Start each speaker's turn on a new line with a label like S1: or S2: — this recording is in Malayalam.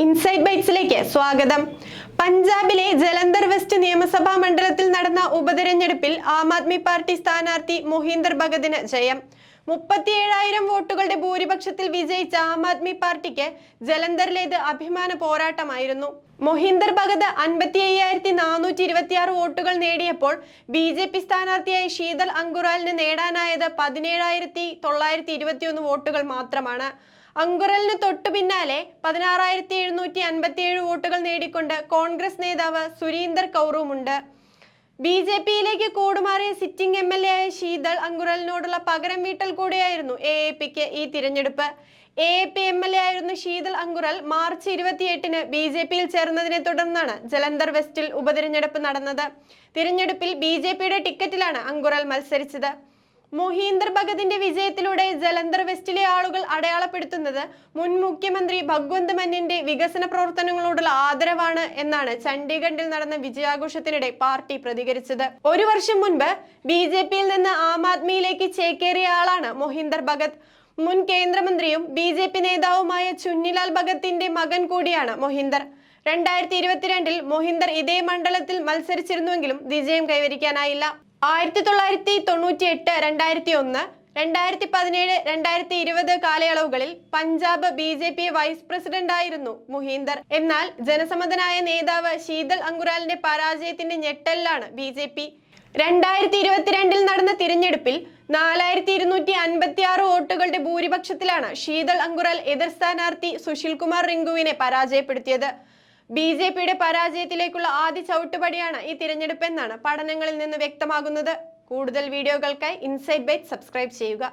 S1: ഇൻസൈഡ് ബൈറ്റ്സിലേക്ക് സ്വാഗതം. പഞ്ചാബിലെ ജലന്ധർ വെസ്റ്റ് നിയമസഭാ മണ്ഡലത്തിൽ നടന്ന ഉപതെരഞ്ഞെടുപ്പിൽ ആം ആദ്മി പാർട്ടി സ്ഥാനാർത്ഥി മൊഹീന്ദർ ഭഗതിന് ജയം. മുപ്പത്തിയേഴായിരം വോട്ടുകളുടെ ഭൂരിപക്ഷത്തിൽ വിജയിച്ച ആം ആദ്മി പാർട്ടിക്ക് ജലന്ധറിലേത് അഭിമാന പോരാട്ടമായിരുന്നു. മൊഹീന്ദർ ഭഗത് അൻപത്തി അയ്യായിരത്തി നാനൂറ്റി ഇരുപത്തിയാറ് വോട്ടുകൾ നേടിയപ്പോൾ ബി ജെ പി സ്ഥാനാർത്ഥിയായ ശീതൽ അങ്കുറാലിന് നേടാനായത് പതിനേഴായിരത്തി തൊള്ളായിരത്തി ഇരുപത്തിയൊന്ന് വോട്ടുകൾ മാത്രമാണ്. അങ്കുറലിന് തൊട്ടു പിന്നാലെ പതിനാറായിരത്തി എഴുന്നൂറ്റി അൻപത്തിയേഴ് വോട്ടുകൾ നേടിക്കൊണ്ട് കോൺഗ്രസ് നേതാവ് സുരീന്ദർ കൗറുമുണ്ട്. ബി ജെ പിയിലേക്ക് കൂടുമാറിയ സിറ്റിംഗ് എം എൽ എ ആയ ശീതൾ അങ്കുറലിനോടുള്ള പകരം വീട്ടൽ കൂടിയായിരുന്നു എ എ പിക്ക് ഈ തിരഞ്ഞെടുപ്പ്. A A P M L A ആയിരുന്ന ശീതൾ അങ്കുറൽ മാർച്ച് ഇരുപത്തിയെട്ടിന് ബി ജെ പിയിൽ ചേർന്നതിനെ തുടർന്നാണ് ജലന്ധർ വെസ്റ്റിൽ ഉപതിരഞ്ഞെടുപ്പ് നടന്നത്. തിരഞ്ഞെടുപ്പിൽ ബി ജെ പിയുടെ ടിക്കറ്റിലാണ് അങ്കുറൽ മത്സരിച്ചത്. മൊഹീന്ദർ ഭഗതിന്റെ വിജയത്തിലൂടെ ജലന്ധർ വെസ്റ്റിലെ ആളുകൾ അടയാളപ്പെടുത്തുന്നത് മുൻ മുഖ്യമന്ത്രി ഭഗ്വന്ത് മന്നിന്റെ വികസന പ്രവർത്തനങ്ങളോടുള്ള ആദരവാണ് എന്നാണ് ചണ്ഡീഗഡിൽ നടന്ന വിജയാഘോഷത്തിനിടെ പാർട്ടി പ്രതികരിച്ചത്. ഒരു വർഷം മുൻപ് ബി ജെ പിയിൽ നിന്ന് ആം ആദ്മിയിലേക്ക് ചേക്കേറിയ ആളാണ് മൊഹീന്ദർ ഭഗത്. മുൻ കേന്ദ്രമന്ത്രിയും ബി ജെ പി നേതാവുമായ ചുന്നിലാൽ ഭഗത്തിന്റെ മകൻ കൂടിയാണ് മൊഹീന്ദർ. രണ്ടായിരത്തി ഇരുപത്തിരണ്ടിൽ മൊഹിന്ദർ ഇതേ മണ്ഡലത്തിൽ മത്സരിച്ചിരുന്നുവെങ്കിലും വിജയം കൈവരിക്കാനായില്ല. ആയിരത്തി തൊള്ളായിരത്തി തൊണ്ണൂറ്റി എട്ട് രണ്ടായിരത്തി ഒന്ന് രണ്ടായിരത്തി പതിനേഴ് രണ്ടായിരത്തി ഇരുപത് കാലയളവുകളിൽ Punjab B J P vice president ആയിരുന്നു മുഹീന്ദർ. എന്നാൽ ജനസമ്മതനായ നേതാവ് ശീതൽ അങ്കുറാലിന്റെ പരാജയത്തിന്റെ ഞെട്ടലിലാണ് ബി ജെ പി രണ്ടായിരത്തി ഇരുപത്തിരണ്ടിൽ നടന്ന തിരഞ്ഞെടുപ്പിൽ നാലായിരത്തി ഇരുന്നൂറ്റി അൻപത്തി ആറ് വോട്ടുകളുടെ ഭൂരിപക്ഷത്തിലാണ് ശീതൾ അങ്കുറൽ എതിർ സ്ഥാനാർത്ഥി സുശീൽ കുമാർ റിങ്കുവിനെ പരാജയപ്പെടുത്തിയത്. ബി ജെ പിയുടെ പരാജയത്തിലേക്കുള്ള ആദ്യ ചവിട്ടുപടിയാണ് ഈ തിരഞ്ഞെടുപ്പ് എന്നാണ് പഠനങ്ങളിൽ നിന്ന് വ്യക്തമാകുന്നത്. കൂടുതൽ വീഡിയോകൾക്കായി ഇൻസൈറ്റ് ബൈറ്റ് സബ്സ്ക്രൈബ് ചെയ്യുക.